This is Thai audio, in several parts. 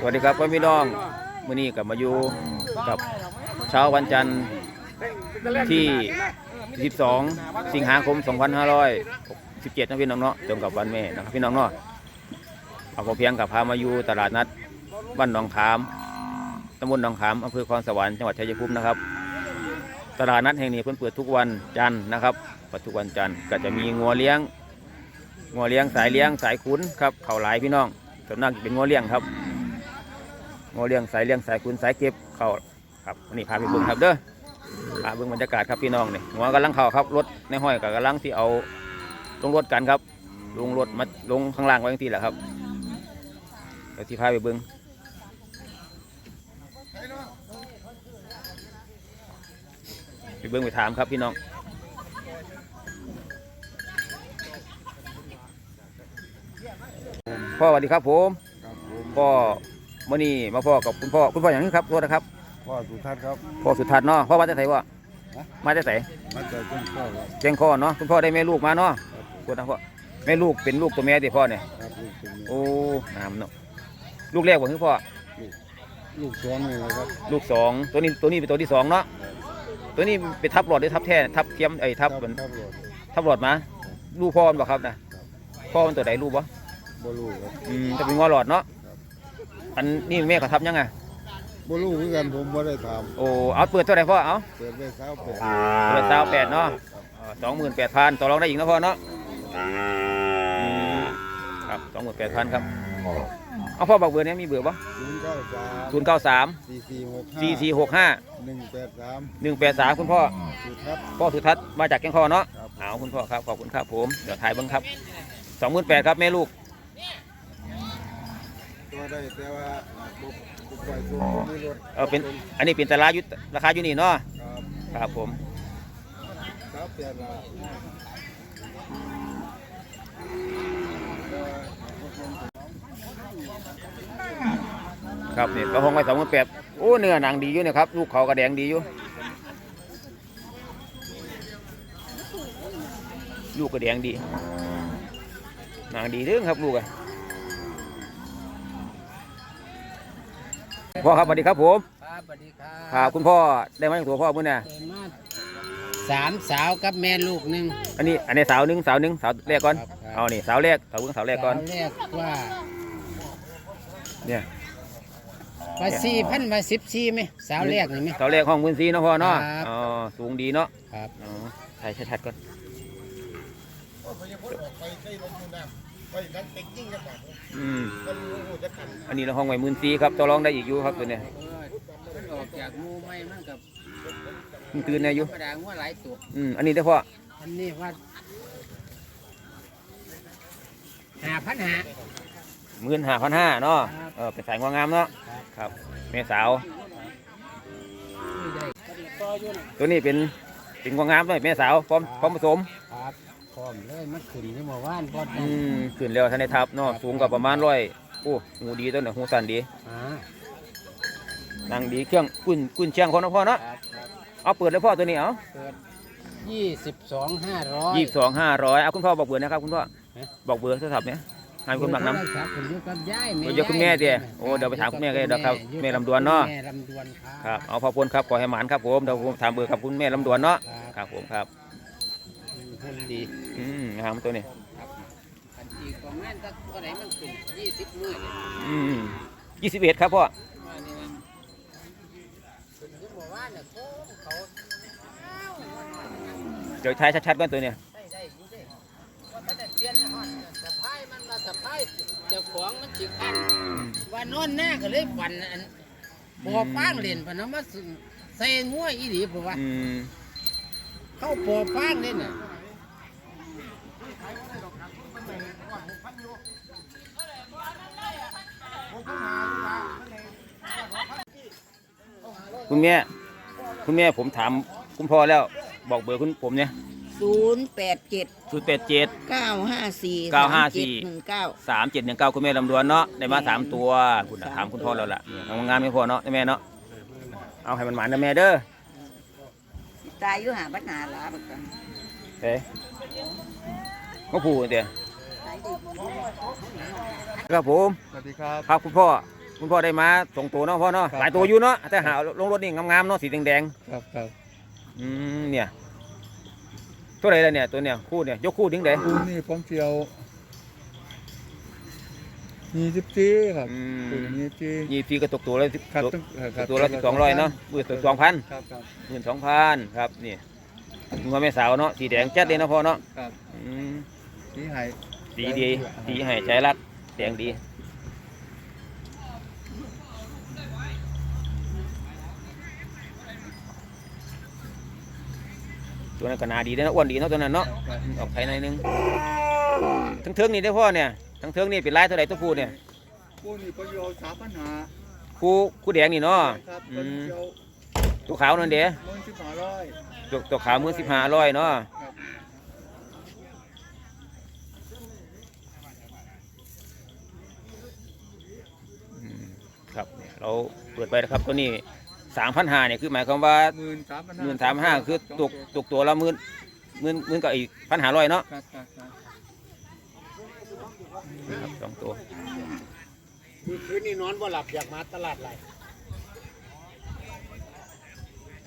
สวัสดีครับพ่อพี่น้องมื้อนี้กลับมาอยู่กับเช้าวันจันทร์ที่ 12 สิงหาคม 2517นะพี่น้องเนาะตรงกับวันแม่นะครับพี่น้องเนาะเอาพอเพียงกับพามาอยู่ตลาดนัดบ้านหนองขามตำบลหนองขามอำเภอคลอนสวรรค์จังหวัดชัยภูมินะครับ ตลาดนัดแห่งนี้เพิ่นเปิดทุกวันจันทร์นะครับปทุกวันจันทร์ก็จะมีงัวเลี้ยงงัวเลี้ยงสายเลี้ยงสายขุนครับเขาหลายพี่น้อง ส่วนมากเป็นงัวเลี้ยงครับงัวเลี้ยงสายเลี้ยงสายขุนสายเก็บเขาครับวันนี้พาไปเบิ่งครับเด้อพาเบิ่งบรรยากาศครับพี่น้องนี่หัวกำลังเข้าครับรถในห้อยกับกำลังที่เอาลงรถกันครับ ลงรถมาลงข้างล่างไว้ทังทีแหละครับเดี๋ยวที่พาไปเบิ่งไปเบิ่งไปถามครับพี่น้อง พ่อสวัสดีครับผมครับผมพ่อมื่อนี้มาพ่อกับคุณพ่อคุณพ่ออย่างนี้ครับโทษนะครับพ่อสุทัศน์ครับพ่อสุทัศน์เนาะพ่อมาจากไหนวะฮะมาจากไหนมาจากต้นข้าวครับเจียงคอเนาะคุณพ่อได้แม่ลูกมาเนาะครับผมพูดนะพ่อแม่ลูกเป็นลูกตัวแม่ดิพ่อเนี่ยครับลูกเป็นโอ้งามเนาะลูกแรกบ่คือพ่อลูกสองเลยนะครับลูกสองตัวนี้ตัวนี้เป็นตัวที่สองเนาะตัวนี้เป็นทับหลอดหรือทับแท้ทับเทียมไอ้ทับคเหมือนครับรถทับหลอดมาลูกพ่อมันบ่ครับนะพ่อมันตัวไหนลูกบ่ บ่ลูกครับอืมจะเป็นงอหลอดเนาะอันนี้แม่เขาทับยังไงบ่ลูกคือกันผมบ่ได้ถามโอ้เอาเปิดตัวไหนพ่อเอาเปิดไว้เช้าแปดเปิดสาวแปดเนาะสองหมื่นแปดพันต่อรองได้อีกนะพ่อเนาะอืมครับสองหมื่นแปดพันครับเอาพ่อบอกเบอร์เนี้มีเบอร์ปะศูนย์เก้าสามศูนย์เก้าสามสี่สี่หกห้าสี่สี่หกห้าหนึ่งแปดสามหนึ่งแปดสามคุณพ่อสุทัศน์พ่อสุทัศน์มาจากแกงคอเนาะครับเอาคุณพ่อครับขอบคุณครับผมเดี๋ยวถ่ายเบิ้งครับสองหมื่นแปดครับแม่ลูก ตัวได้แต่ว่าบุกบุกไปตัวมีรถเออเป็นอันนี้เป็นตลาดอยุราคาอยู่นี่เนาะครับครับผมเช้าแปดละครับนี่ก็ห้องไว้สองหมื่นแปดโอ้เนื้อหนังดีอยู่เนะครับลูกเขากระแดงดีอยู่ลูกกระแดงดีหนังดีเรื่องครับลูกอะ พ่อครับสวัสดีครับผมครับสวัสดีครัครับคุณพ่อได้มาจากตัวพ่อมื่อน่ะเกิดมาสามสาวกับแม่ลูกหนึ่งอันนี้อันนี้สาวหนึ่งสาวหนึ่งสาวแรกก่อนครับครับเอานี่สาวแรกสาวเพิ่งสาวแรกก่อนสาวแรกว่าเนี่ยว่าสี่พันว่าสิบสี่ไหมสาวแรกนี่ไหมสาวแรกห้องพื้นซีเนาะพ่อเนาะครับอ๋อสูงดีเนาะครับอ๋อถ่ายชัดๆก่อน อืมอันนี้เราห้องไว้หมื่นซีครับต่อรองได้อีกอยู่ครับตัวเนี้ยมันออกจากหมูไม่มันกับมันตื่นแน่อยู่ธรรมดาว่าหลายตัวอืมอันนี้ได้อพ่ออันนี้ว่าหาพันหา หมื่นห้าพันห้าเนาะครับ เออเป็นสายงวงามเนาะครับแม่สาวนี่ได้ต่ออยู่นะตัวนี้เป็นเป็นงวงามเลยแม่สาวพร้อมพร้อมผสมครับ พร้อมเลยมันขึ้นที่หมู่บ้านพอดอืมขึ้นแล้วทันได้ทับเนาะสูงกว่าประมาณร้อยโอ้หูดีตัวเนี่ยหูสันดีอ่านั่งดีเครื่องกุนกุนเชียงพอเนาะพ่อเนาะครับครับเอาเปิดเลยพ่อตัวนี้เอาเปิดยี่สิบสองห้าร้อย ยี่สิบสองห้าร้อยเอาคุณพ่อบอกเบอร์นะครับคุณพ่อฮะ บอกเบอร์โทรศัพท์เนี่ยให้คนหลังน้ำ ครับผมอยู่กับยายเดี๋ยวคุณแม่เดี๋ยวโอ้เดี๋ยวไปถามคุณแม่ก็ได้เดี๋ยวครับแม่ลำดวนเนาะ แม่ลำดวนคครัรับบเอาพอพลครับขอให้หมานครับผมเดี๋ยวผมถามเบอร์กับคุณแม่ลำดวนเนาะครับ ครับผมครับ หุ่นดี อืมงามตัวนี้ ครับอันที่ประมาณสักเท่าไหร่มันขึ้นยี่สิบมื้อเลยอืมยี่สิบเอ็ดครับพ่อ ว่านี่นะขึ้นที่หมู่บ้านเนี่ยโค้งเขาเดี๋ยวใช้ชัดๆก่อนตัวเนี้ยได้ได้อยู่เด้ว่าถ้าได้เปลี่ยนนะฮอดสะพายมันมาสะพายเจ้าของมันจิคันว่านอนหน้าก็เลยฝันอันปอป้างเล่นปะเนาะมาใส่งัวอีหลีเพราะว่า อืม เข้าปอป้างเล่นน่ะ คุณแม่ คุณแม่ผมถามคุณพ่อแล้วบอกเบอร์คุณผมเนี่ยศูนย์แปดเจ็ดศูนย์แปดเจ็ดเก้าห้าสี่เก้าห้าสี่หนึ่งเก้าสามเจ็ดหนึ่งเก้าคุณแม่ลำดวนเนาะได้มาสามตัวคุณน่ะถามคุณพ่อแล้วล่ะทำงานไม่พอเนาะแม่เนาะเอาให้มันหมานนะแม่เด้อตายอยู่หาปัญหาลาบักกันเฮ้ยก็ผูกเดียวตาย ครับผม สวัสดีครับ ครับคุณพ่อ คุณพ่อได้มาส่งตัวเนาะพ่อเนาะ ครับ หลายตัวอยู่เนาะ แต่หาลงรถนี่งามๆเนาะสีแดงครับครับๆอืมเนี่ย ตัวไหนล่ะเนี่ยตัวเนี่ยคู่เนี่ยยกคู่ดิ้งเด้คุณนี่ผมเที่ยวยี่สิบสี่ครับอืตัวมยี่สิบสี่ยี่ปีก็ตกตัวละสิบครับตัวตั้งเอ่อครับตัวละสิบสองร้อยเนาะหมื่นสองพัน ครับครับหมื่นสองพันครับนี่งัวแม่สาวเนาะสีแดงจัดเลยเนาะพ่อเนาะครับอืมนี่ให้ สีดีสีให้ใจรัด แดงดี ตัวนั้นก็นาดีเด้อเนาะอ้วนดีเนาะตัวนั้นเนาะครับออกไข่หน่อยหนึงทั้งเทิงนี่ได้อพ่อเนี่ยทั้งเทิงนี่เป็นลายเท่าไหร่ตัวผู้เนี่ยคุณนี่ก็อยู่สามปัญหาคู่คู่แดงนี่เนาะครับอืผมมเที่ยวตัวขาวนั่นเด้อหมื่นสิบห้าร้อยตัวตัวขาวมือสิบห้าร้อยเนาะ ครับ อืมครับ เนี่ยเราเปิดไปนะครับตัวนี้สามพันห้าเนี่ยคือหมายความว่าหมื่นสามพันหมื่นสามห้าคือตกตกตัวละหมื่นหมื่นหมื่นกับอีกพันห้าร้อยเนาะครับครับครับครับสองตัวคืนนี้นอนบ่หลับอยากมาตลาดไร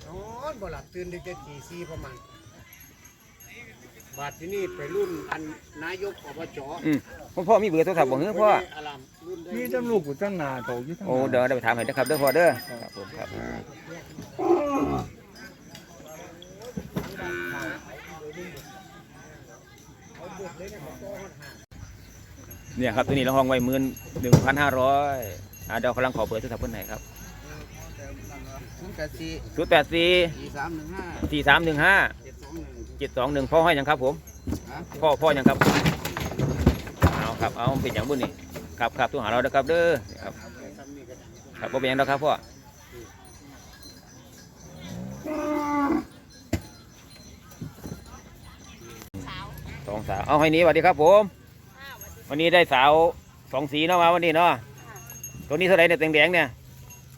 นอนบ่หลับตื่นได้แต่ตีสี่ประมาณบาทที่นี่ไปรุ่นอันนายกอบจอืม คุณพ่อมีเบอร์โทรศัพท์บอกเฮ้ยพ่ออารามรุ่นได้นี่ตั้งลูกกูตั้งหนาโตอยู่ตั้งหโอ้นาเดี๋ยวได้ไปถามให้นะครับเด้อพ่อเด้อครับผมครับเนี่ยครับตัวนี้เราห้องไว้หมื่นหนึ่งพันห้าร้อยอ่าเดี๋ยวกำลังขอเบอร์โทรศัพท์เพื่อนไหนครับศูนย์แปดสี่ศูนย์แปดสี่สี่สามหนึ่งห้าสี่สามหนึ่งห้าเจ็ดสองหนึ่งเจ็ดสองหนึ่งพ่อให้ยังครับผมฮะพ่อพ่อยังครับเอา ครับเอาเป็นอย่างบุญนี่ครับครับตัวหาเราเด้อครับเด้อครับทำนี่ก็ได้ครับบ่เป็นหยังดอกครับพ่อสองสาวเอาให้นี้สวัสดีครับผม วันนี้ได้สาวสองสีเนาะมาวันนี้เนาะตัวนี้เท่าไหร่เนี่ยแดงๆเนี่ย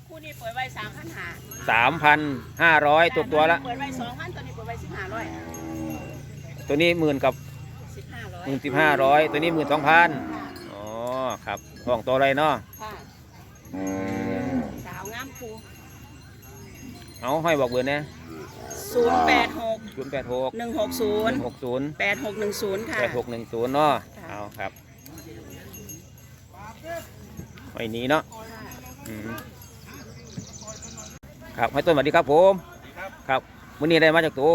คู่นี้เปิดไว้สามพันหาสามพันห้าร้อยตัวตัวละเปิดไว้สองพันตัวนี้เปิดไว้สิบห้าร้อยตัวนี้หมื่นกับสิบห้าร้อยห มื่นสิบห้าร้อยตัวนี้หมื่นสองพันอ๋อครับห้องตัวอะไรเนาะค่ะสาวงามครูเอาให้บอกเบอร์นะศูนย์แปดหกศูนย์แปดหกหนึ่งหกศูนย์หกศูนย์แปดหกหนึ่งศูนย์ค่ะแปดหกหนึ่งศูนย์เนาะค่ะเอาครับไว้นี้เนาะอืมครับให้ต้นสวัสดีครับผมครับมื้อนี้ได้มาจากตัว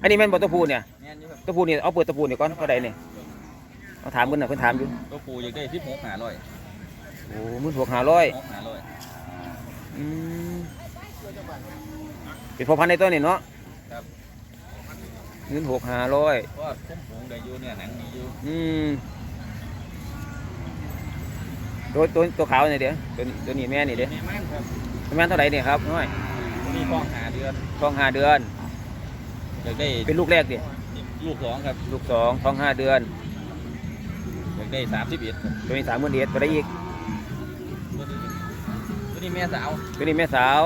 อันนี้แม่นบ่ตัวผู้เนี่ยแม่นอยู่ครับ ตัวผู้นี่เอาเปิดตัวผู้นี่ก่อนเท่าใดเนี่ยเอาถามเพิ่นน่ะเพิ่นถามอยู่ตัวปูอยากได้ที่หกหาร้อยโอ้มื้อหกห้าร้อยหกหาร้อยอืมเป็นพ่อพันธุ์ในตัวนี่เนาะครับเงินหกห้าร้อยเพราะว่าคุ้มผงได้อยู่เนี่ยหนังดีอยู่อืมตัวตัวตัวขาวนี่เดี๋ยวตัวนี้ตัวนี้แม่นี่เดี๋ยวแม่ม่านครับแม่นเท่าไหร่เนี่ยครับน้อยตัวนี้ท้องหาเดือนท้องห้าเดือนอยากได้เป็นลูกแรกดิ ลูกสองครับลูกสองท้องห้าเดือนอยากได้สามสิบเอ็ดครับตัวนี้สามหมื่นเอ็ดตัวได้อีกตัวนี้ตัวนี้แม่สาวตัวนี้แม่สาว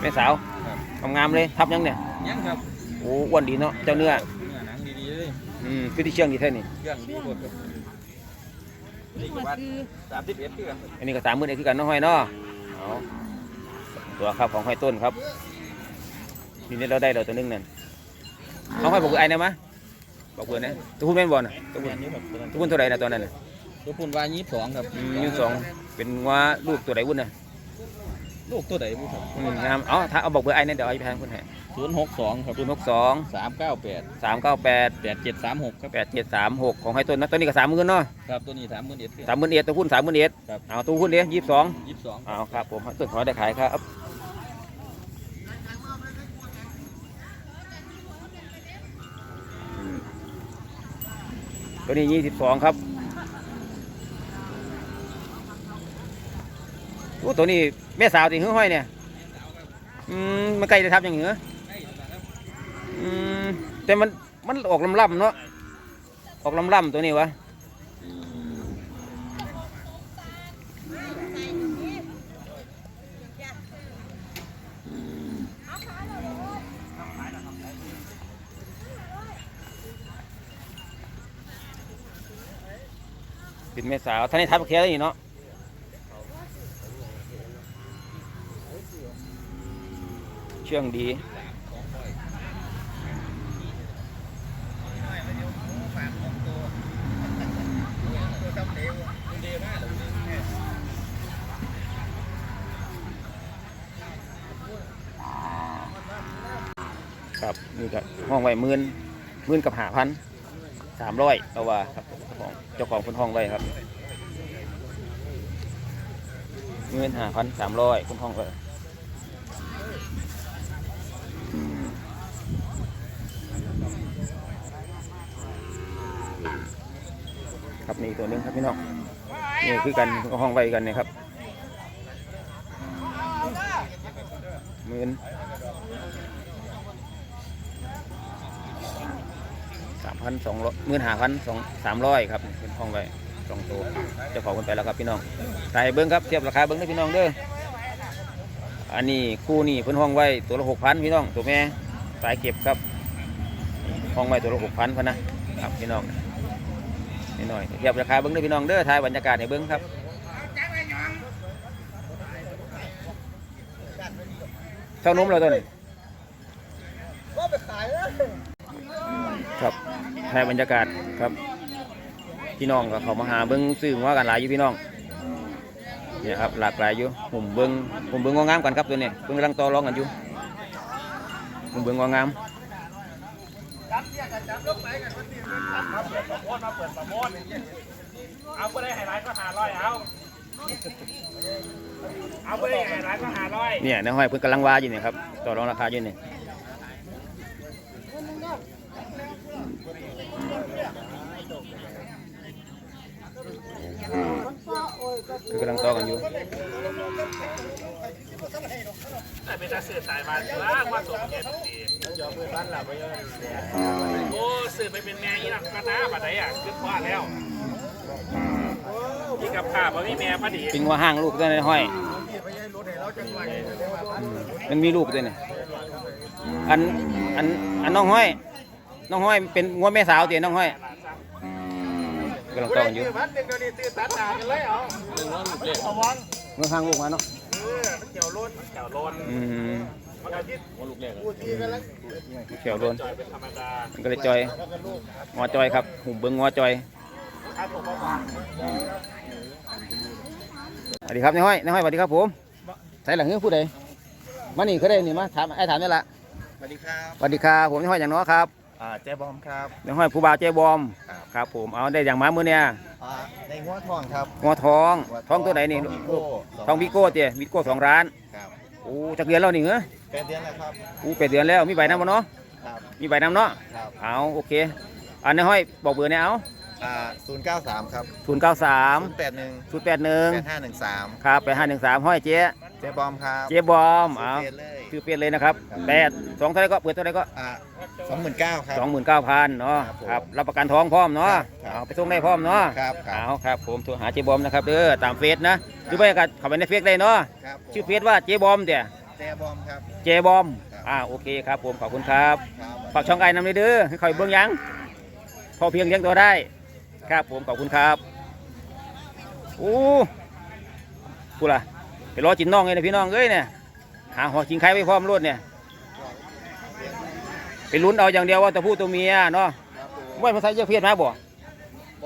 แม่สาวครับงามๆเลยทับยังเนี่ยยังครับโอ้อ้วนดีเนาะเจ้าเนื้อเนื้อหนังดีๆเลยอืมคือที่เชียงดีแท้นี่เครื่องดีหมดครับนี่ก็ว่าสามสิบเอ็ดคือกันอันนี้ก็สามหมื่นเอ็ดคือกันเน้องห้อยเนาะเอาตัวครับของห้อยต้นครับ นี่นี่เราได้เราตัวหนึงนั่นเอาห้อยบอกเบอร์ไอ้นะมะบอกเบอร์นะตัวคุณแม่นบอลนะตัวคุแม่ณนอยู่ครับตัวนั้นตัวคุณเท่าไหร่นะตัวนั้นน่ะตัวปุ่นวายี่สิบสองครับอืมยี่สิบสองเป็นว่าลูกตัวไหนวุ้นนะลูกตัวไหนบุครับอืมงามเอาถ้าเอาบอกเบอร์ไอ้นั่นเดี๋ยวเอาไปทางคุณให้ศูนย์หกสองครับศูนย์หกสองสามเก้าแปดสามเก้าแปดแปดเจ็ดสามหกครับแปดเจ็ดสามหกของให้ต้นนะตัวนี้ก็สามหมื่นเนาะครับตัวนี้สามหมื่นเอ็ดสามหมื่นเอ็ดตัวหุ้นสามหมื่นเอ็ดครับเอาตัวหุ้นเดียวยี่สิบสองยี่สิบสองเอาครับผมต้นขอได้ขายครับ ตัวนี้ยี่สิบสองครับโอ้ตัวนี้แม่สาวติหื้อห้อยเนี่ยอืมมันใกล้จะทับอย่างเหรออืมแต่มันมันออกลำล่ำเนาะออกลำล่ำตัวนี้วะ เป็นแม่สาวท่านนี้ทับแค่นี้เนาะเชื่องดีครับนี่ก็ห้องไว้หมื่นหมื่นกับหาพันสามร้อยเอาว่าครับ ของเจ้าของคนห้องไว้ครับหมื่นห้าพันสามร้อยคนห้องไว้ครับนี่ตัวนึงครับพี่น้องนี่คือกันห้องไว้กันเนี่ยครับหมื่น สาม พันสองร้อยหมื่นห้าพันสองสามร้อยครับเป็นห้องไว้สองตัวจ้าขอคนไปแล้วครับพี่น้องถ่ายเบิ้งครับเทียบราคาเบิ้งด้วยพี่น้องเด้ออันนี้คู่นี่เพิ่นห้องไว้ตัวละหกพันพี่น้องตัวแม่สายเก็บครับห้องไว้ตัวละหกพันพะนะครับพี่น้องนี่หน่อยเทียบราคาเบิ้งด้วยพี่น้องเด้อถ่ายบรรยากาศให้เบิ้งครับเท่านุ่มเราตัวนี้ครับ ถ่ายบรรยากาศครับ พี่น้องก็เขามาหาเบิ้งซื้อว่ากันหลายอยู่พี่น้องเนี่ยครับหลากหลายอยู่ผมเบิ้งผมเบิ้งงามๆกันครับตัวนี้เบิ้งกำลังต่อรองกันอยู่ผมเบิ้งงามเอาไปได้ไฮไลท์ก็หาร้อยเอาเอาไปได้ไฮไลท์ก็หาร้อยๆเนี่ยในห้อยเพิ่นกำลังว่าอยู่เนี่ยครับต่อรองราคาอยู่นี่ คือกำลังต่อกันอยู่แต่เป็นตาสื่อสายมาล้างว่าสมเกียรติดีโอ้สื่อไปเป็นแม่ยี่หลักกระน้าบัดไหนอะคือพลาดแล้วนี่กับข้าบ่มีแม่พอดีเป็นว่าห้างลูกตัวในห้อยอืมมันมีลูกด้วยเนี่ยอันอันอันน้องห้อย น้องห้อยเป็นงัวแม่สาวเตี๋ยน้องห้อยกำลังต่อกันอยู่ พันหนึ่งก็ดีตื่นตัดหนากันเลยเอาเอาวังเมื่อห้างลูกมาเนาะเออมันเกี่ยวล้นเกี่ยวล้นอืมมันก็คิดลูกเล็กเขียวโดนจอยเป็นธรรมดามันก็เลยจอยงอจอยครับหุ่มเบิ้งงอจอยสวัสดีครับนายห้อยนายห้อยสวัสดีครับผมใส่หลังเงี้ยผู้ใดมานี่เขาได้นี่มาถามไอ้ถามนี่ละสวัสดีครับสวัสดีครับผมนายห้อยอย่างน้อครับ อ่าเจ๊บอมครับนายห้อยผู้บ่าวเจ๊บอมครับ ครับผมเอาได้อย่างมามือเนี่ยอ่าในหัวทองครับงอทองทองตัวไหนนี่ทองลูกสทองวิโก้เตี๋ยวิโก้สองร้านครับโอ้จักเดือนแล้วนี่เหรอแปดเดือนแล้วครับโอ้แปดเดือนแล้วมีใบน้ำบ่เนาะครับมีใบน้ำเนาะครับเอาโอเค อันนายห้อยบอกเบอร์เนี่ยเอาอ่าศูนย์เก้าสามครับศูนย์เก้าสามศูนย์แปดหนึ่งศูนย์แปดหนึ่งแปดห้าหนึ่งสามครับแปดห้าหนึ่งสามห้อยเจ๊เจ๊บอมครับเจ๊บอมเอาเฟซเลย ชื่อเปลี่ยนเลยนะครับแปดสองเท่าไหรก็เปิดเท่าไหรก็อ่าสองหมื่นเก้าครับ สองหมื่นเก้าพันเนาะครับผมครับรับประกันท้องพร้อมเนาะครับ เอาไปส่งได้พร้อมเนาะครับครัเอาบ ครับผมโทรหาเจ๊บอมนะครับเด้อตามเฟซนะหรือไม่ก็เข้าไปในเฟซได้เนาะครับผมชื่อเฟซว่าเจ๊บอมเดี๋ยเจ๊บอมครับ เจ๊บอมครับ อ่าโอเคครับผมขอบคุณครับ ครับฝากช่องไอ้นำเลยเด้อให้คอยเบื้องหยัง พอเพียงเลี้ยงตัวได้ ครับผมขอบคุณครับโอ้กูล่ะไปรอจินน้องเลยนะพี่น้องเอ้ยเนี่ย หาหอจิงไข่ไว้พร้อมรถเนี่ยไปลุ้นเอาอย่างเดียวว่าตัวผู้ตัวเมียเนาะครับผมไม่ภาษาเยอะเพียรมาบ่บ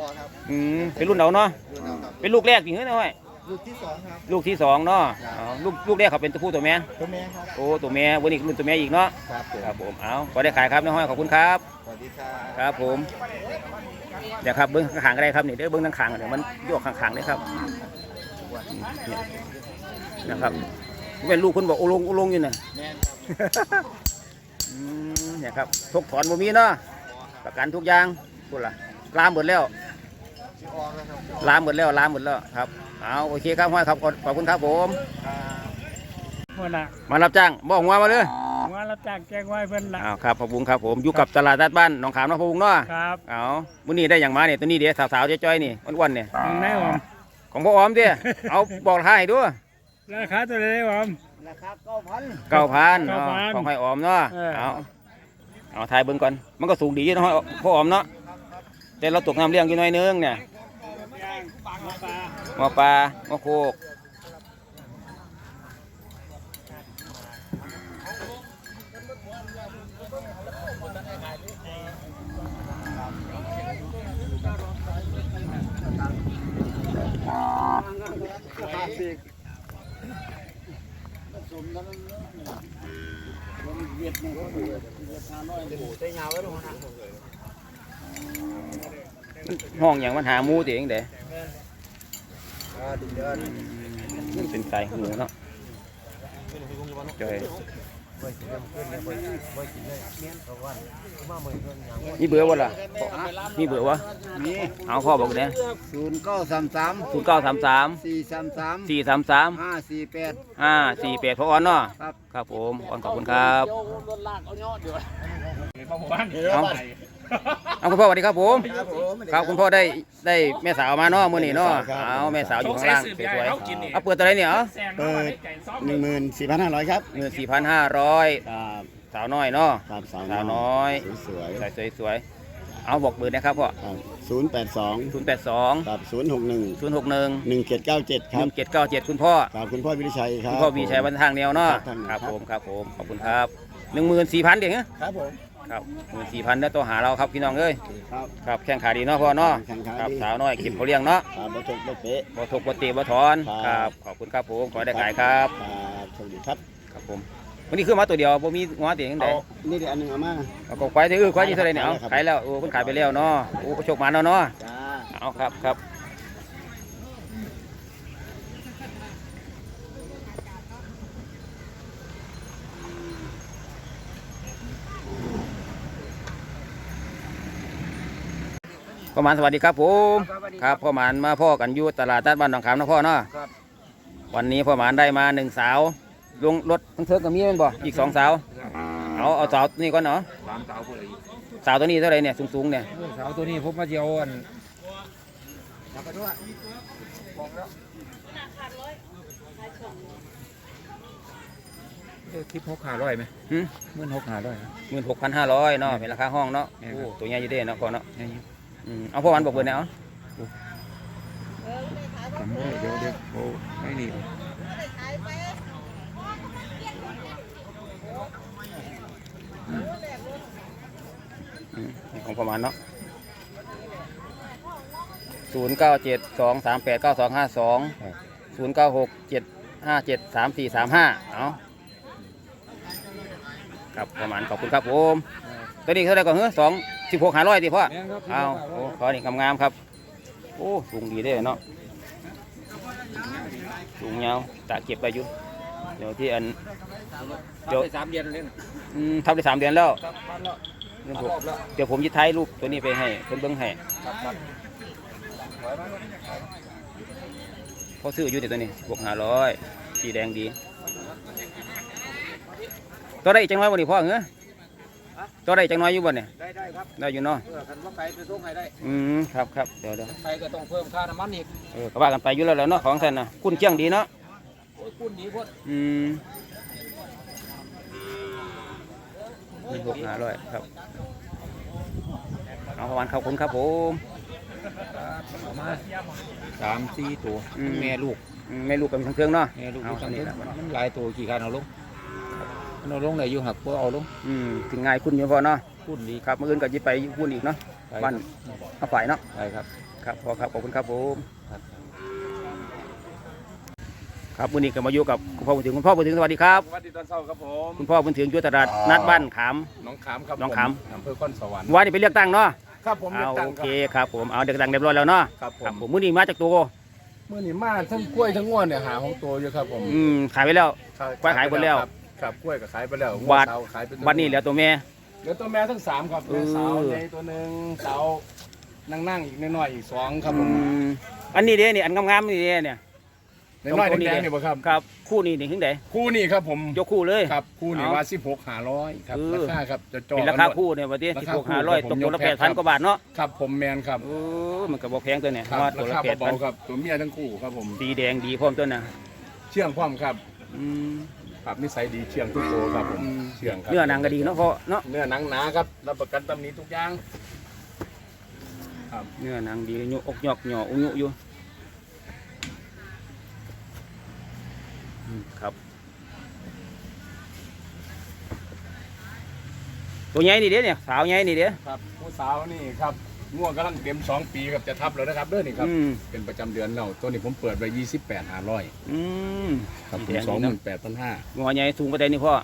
อครับอืมไปรุ่นเอาเนาะรุ่นเอาครับเป็นลูกแรกจริงเหรอเนาะลูกที่สองครับลูกที่สองเนาะครับอ๋อลูกลูกแรกเขาเป็นตัวผู้ตัวแม่ตัวแม่ครับโอ้ตัวแม่วันนี้รุ่นตัวแม่อีกเนาะครับผมครับผมเอาพอได้ขายครับน้องห้อยขอบคุณครับสวัสดีครับครับผมเดี๋ยวครับเบิ้งข้างๆก็ได้ครับนี่เดี๋ยวเบิ้งทางข้างเดี๋ยวมันโยกข้างๆได้ครับเนี่ยนะครับ เป็นลูกคนบอกโอลงโอลงอยู่น่ะแม่นครับอืมเนี่ยครับทุกถอนบ่มีเนาะประกันทุกอย่างพูดล่ะลามหมดแล้วชื่อออมนะครับลามหมดแล้วลามหมดแล้วครับเอาโอเคครับห้อยครับขอบขอบคุณครับผมเพิ่นน่ะมารับจ้างบอกหัวมาเลยว่ารับจ้างแกงไว้เพิ่นน่ะอ้าวครับพะบุงครับผมอยู่กับตลาดนัดบ้านหนองขามเนาะพะบุงเนาะครับเอามื้อนี้ได้อย่างมาเนี่ยตัวนี้เดี๋ยวสาวๆจ้อยๆนี่อ้วนๆเนี่ยยังไงผมของพ่อออมเด้เอาบอกราคาให้ด้วย ราคาตัวไหนผมราคาเก้าพันเก้าพัน9,000ของให้ออมเนาะเออ เอาเอาถ่ายเบิ่งก่อนมันก็สูงดีอยู่เนาะพ่อออมเนาะแต่เราตกน้ำเลี้ยงอยู่หน่อยนึงเนี่ยหมอปลาหมอโคก ห้องอย่างมันหาหมูติเองเด้มันเป็นไก่หมูเนาะจอยนี่เบื่อวะล่ะนี่เบื่อวะนี่เอาข้อบอกเนี่ยศูนย์เก้าสามสามศูนย์เก้าสามสามสี่สามสามสี่สามสามห้าสี่แปดห้าสี่แปดพออ่อนเนาะครับครับผมอ่อนขอบคุณครับเอา เอาคุณพ่อสวัสดีครับผมครับผมครับคุณพ่อได้ได้แม่สาวมาเนาะมื้อนี้เนาะเอาแม่สาวอยู่ข้างล่างสวยๆเอาเปิดตัวไหนเนี่ยเอาเปิดหนึ่งหมื่นสี่พันห้าร้อยครับเงินสี่พันห้าร้อยครับสาวน้อยเนาะครับสาวสาวน้อยสวยใส่สวยๆเอาบอกเบอร์นะครับพ่อครับศูนย์แปดสองศูนย์แปดสองครับศูนย์หกหนึ่งศูนย์หกหนึ่งหนึ่งเจ็ดเก้าเจ็ดคหรับนึ่งเจ็ดเก้าเจ็ดคุณพ่อครับคุณพ่อวิริชัยครับคุณพ่อวีชัยวันทางแนวเนาะครับครับผมครับผมขอบคุณครับหนึ่งหมื่นสี่พันเด็กนะครับผม ครับหมื่นสี่พันได้ตัวหาเราครับพี่น้องเอ้ยครับครับแข่งขาดีเนาะพ่อเนาะแข่งขาครับดีสาวน้อยเก็บเขาเลี้ยงเนาะครับบรรทุกรถเป๊ะ บ่ทุกบ่ตีบ่ถอนคครัรับ บขอบคุณครับผมขอให้ได้ขายครับครับสวัสดีครับครับผมวันนี้คือมาตัวเดียวบ่มีงอตีจังไดเอานี่เดี๋ยวอันหนึ่งเอามา เอาก็ควายที่อื่นควายที่เท่าไหร่เนี่ยเอาครับขายแล้วโอ้เพิ่นขายไปแล้วเนาะโอ้โชคมาเนาะเนาะจ้า เอาครับครับ พ่อหมานสวัสดีครับผมครับพ่อหมานมาพ่อกันอยู่ตลาดนัดบ้านหนองขามนะพ่อเนาะวันนี้พ่อหมานได้มาหนึ่งสาวลงรถทั้งเทิงกับมีแมันบ่อีกสองสาวเอาเอาสาวนี่ก่อนเนาะสามสาวคนละสาวตัวนี้เท่าไหรเนี่ยสูงๆเนี่ยสาวตัวนี้ผมมาเจียวอันทิปหกห้าร้อยไหมหึมื่นหกห้าร้อยหมื่นหกพันห้าร้อยเนาะเป็นราคาห้องเนาะเนี่ยโอ้ครับตัวใหญ่อยี่เด้เนาะพ่อเนาะ อืมเอาพ่อหมานบอกเบอร์เนี่ยเอาจำได้เดี๋ยวเดี๋ยวโอ้ไม่นี่อืมนี่ของประมาณเนาะศูนย์เก้าเจ็ดสองสามแปดเก้าสองห้าสองศูนย์เก้าหกเจ็ดห้าเจ็ดสามสี่สามห้าเอาครับประมาณขอบคุณครับผมตัวนี้เท่าไหรก่อนเฮ้สอง สิบหกห้าร้อยดิพ่อแม่นครับเอาโอ้ขอนี่งามๆครับ โอ้สูงดีเด้เนาะสูงยาวตะเก็บไปอยู่เดี๋ยวที่อันเดี๋ยวไปสามเดือนเล่นอืมทำได้สามเดือนแล้วครับพันแล้วเดี๋ยวพันผมรอบแล้วเดี๋ยวผมจะถ่ายรูปตัวนี้ไปให้เพิ่นเบิ่งให้ครับครับถอยมาพอซื้ออยู่แต่ตัวนี้บวกห้าร้อยสีแดงดี ตัวได้อีกจังน้อยบ่นี่พ่อเหรอ ตัวได้อีกจังน้อยอยู่บ่เนี่ยได้ได้ครับได้อยู่เนาะเออคันว่าไก่ไปส่งให้ได้อืมครับครับเดี๋ยวเดี๋ยวไก่ก็ต้องเพิ่มค่าน้ำมันอีกเออก็ว่ากันไปอยู่แล้วแหล้วเนาะของท่านน่ะคุณเชียงดีเนาะโอ้ยคุณดีพวดอืมนี่บวกห้าร้อยครับเอาประมาณขอบคุณครับผมเอามาสามสี่ตัวอืม แม่ลูก อืมไม่ลูกกันทั้งเครื่องเนาะแม่ลูกเอาอยู่เท่าทำนี้นี้ละ มันหลายตัวกี่คันเอาลงมัน เอาลงไหนอยู่หักเพื่อเอาลงอืมถึงง่ายคุณอยู่พอเนาะคุณดีครับมื่ออื่นก็จะไปพูนอีกเนาะไปบ้านเอาฝ่ายเนาะไปครับครับพอครับขอบคุณครับผมครับครับวันนี้ก็มาอยู่กับคุณพ่อบุญถึงคุณพ่อบุญถึงสวัสดีครับสวัสดีตอนเช้าครับผมคุณพ่อบุญถึงอยู่ตลาดนัดบ้านขามน้องขามครับน้องขามผอำเภอคอนสวรรค์ว่านี่ไปเลือกตั้งเนาะครับผมเลืเอาอกตั้งโอคเครับครับผมเอาเด็กดังเรียบร้อยแล้วเนาะครับผครับมผมมื้อนี้มาจากตัวเมื่อนี้มาทั้งกล้วยทั้งง่วนเนี่ยหาของตัวอยู่ครับผมอืมขายไปแล้วกล้วยขายหมดแล้ว ครับครับกล้วยก็ขายไปแล้วบาทเสขายไปตัววันนี้เหลือตัวแม่ เหลือตัวแม่ทั้งสามครับเออ แม่สาวใหญ่ตัวหนึ่งสาวนั่งนั่งๆอีกน้อยๆอีกสองครับผอืมมอันนี้เด้นี่อันงามๆนี่เด้เนี่ย น้อยสองตัวนี้ๆแดงเด้ๆนี่บ่ครับครับคู่นี้นี่ถึงไหนคู่นี้ครับผมยกคู่เลย ครับคู่นี้เอาว่าสิบหกหาร้อยครับเออ ราคาครับจะจอเป็นกัรานคาหมด คู่เนี่ยวันที่ราสิบคาหกคู่ห้าร้อยครับตผกมตัวละยกแปแพ็ดคพันครับ กว่าบาทเนาะครับผมแมนครับเออมันก็บอกแพงตัวเนี่ยครับว่าตัราวละคาแปดพันเบาๆครับตัวเมียทั้งคู่ครับผมสีแดงดีพร้อมตัวน่ะเชื่องพร้อมครับอืม ครับนิสัยดีเชียงทุกโตครับผมเชียงครับเนื้อหนังก็ดีเนาะพ่อเนาะเนื้อหนังหนาครับรับประกันตำนี้ทุกอย่างครับเนื้อหนังดีเลยยุอกหยอกหยออุ้ยอยู่ครับ ตัวใหญ่นี่เด้เนี่ยสาวใหญ่นี่เด้ครับผู้สาวนี่ครับ ง่วงกำลังเต็มสองปีครับจะทับแล้วนะครับเด้อนี่ครับ อืม เป็นประจำเดือนเราตัวนี้ผมเปิดไปยี่สิบแปดห้าร้อยอืมครับสีแดสองหนี่มื่นแปดพันห้าเนาะงอใหญ่สูงประเด็นนี่พ่อ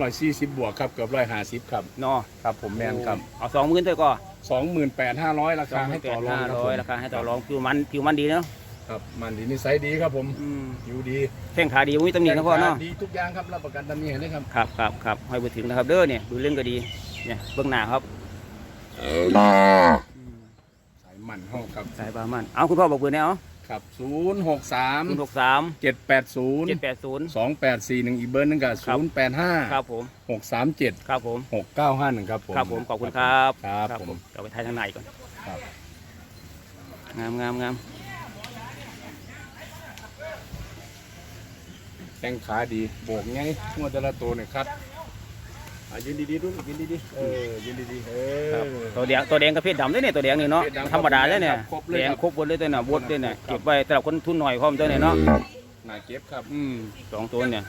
ร้อยสี่สิบบวกครับเกือบร้อยห้าสิบครับเนาะครับผมแมนครับเอาสองหมื่นตัวก็สองหมื่นแปดห้าร้อยราสอคางหมื่ให้นแปต่อดรองห้าครับร้อยผมราคาให้ต่อรองผิวมันผิวมันดีเนาะครับมันดีนิสัยดีครับผมอืมผิวดีแข้งขาดีมุ้ยตำหนินะพ่อเนาะ ดีทุกอย่างครับรับประกันตำหนิเลยครับครับครับครับให้ไปถึงนะครับเด้อเนี่ยดูเรื่องก็ดีเนี่ยเบื้องหน้าครับสาย มันห้องครับสายบามันเอาคุณพ่อบอกเบอร์แนวครับศูนย์หกสามศูนย์หกสามเจ็ดแปดศูนย์เจ็ดแปดศูนย์สองแปดสี่หนึ่งอีกเบอร์หนึงกับครัศูบนย์แปดห้าครับผมหกสามเจ็ดครับผมหกเก้าห้าหนึ่งครับผมครับผมขอบคุณครับครับผม เราไปทายทางในก่อนครับ งามงามงามแข้งขาดีโบกไงหัวแต่ละตัวเนี่ยครับ อะยืนดีๆดูยืนดีๆเออยืนดีๆเอครับอ ตัวแดงตัวแดงกับเพชรดำด้วยเนี่ยตัวแดงนี่เนาะเพชรดำธรรมดาเลยเนี่ยครบเลยแดงครับ ครบบนเลยตัวน่ะบดด้วยเนี่ยครับเก็บไว้สำหรับคนทุนหน่อยพร้อมตัวเนี่ยเนาะน่าเก็บครับอืมสองตัวเนี่ย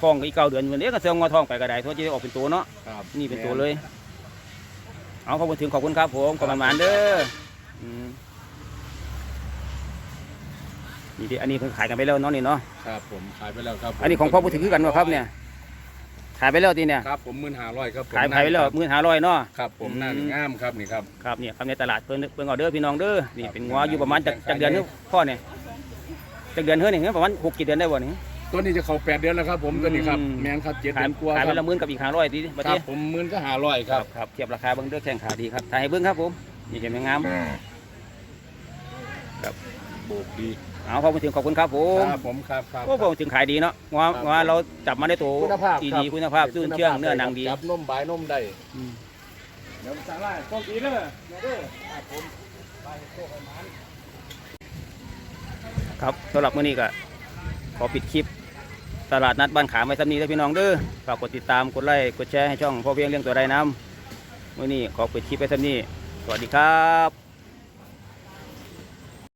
ท้องก็อีกเก้าเดือนวันนี้ก็เสียงงอท้องไปก็ได้ทั่วจะได้ออกเป็นตัวเนาะครับนี่เป็นตัวเลย เอาขอบคุณถึงขอบคุณครับผมขอบคุณมานๆเด้ออืมนี่ดิอันนี้เพิ่งขายกันไปแล้วเนาะนี่เนาะครับผมขายไปแล้วครับผมอันนี้ของพ่อพูดถึงคือกันวะครับเนี่ย ขายไปแล้วทีเนี่ยครับผมหมื่นห้าร้อยครับผมขายขายไปแล้วหมื่นห้าร้อยเนาะครับผมอืมหน้าหนึ่งงามครับนี่ครับครับเนี่ยครับในตลาดเพิ่นเพิ่นเอาเด้อพี่น้องเด้อนี่ครับเป็นงัวอยู่ประมาณจากจากเดือนนึงพ่อเนี่ยจากเดือนเฮ้ยเนี่ยประมาณหกกี่เดือนได้บ่เนี่ยตัวนี้จะเข้าแปดเดือนแล้วครับผมตัวนี้ครับอืมแมนครับเจ็ดขายเดือนกว่าขายคไปรับละหมื่นกับอีกห้าร้อยทีบัดครันี้บผมหมื่นก็ห้าร้อยครับครับเทียบราคาเบิ่งเด้อแข่งขาดีครับถ่ายให้เบิ่งครับผมนี่เห็นไหมงามโบกดี เอาขอบคุณถึงขอบคุณครับผมครับผมครับครับโอ้ผมถึงขายดีเนาะงัวครับงัวเราจับมาได้ตัวคุณภาพดีครับดีคุณภาพซื่นเชื่องเนื้อหนังดีจับนมบายนมได้อืมเดี๋ยวสั่งไล่ต้นปีเด้อเด้อครับผมครับสำหรับมื้อนี้ก็ขอปิดคลิป ตลาดนัดบ้านขามไว้สำนีแล้วพี่น้องเด้อฝากกดติดตามกดไลค์กดแชร์ให้ช่องพ่อเพียงเรื่องตัวใดน้ำมื้อนี้ขอปิดคลิปไว้สำนีสวัสดีครับ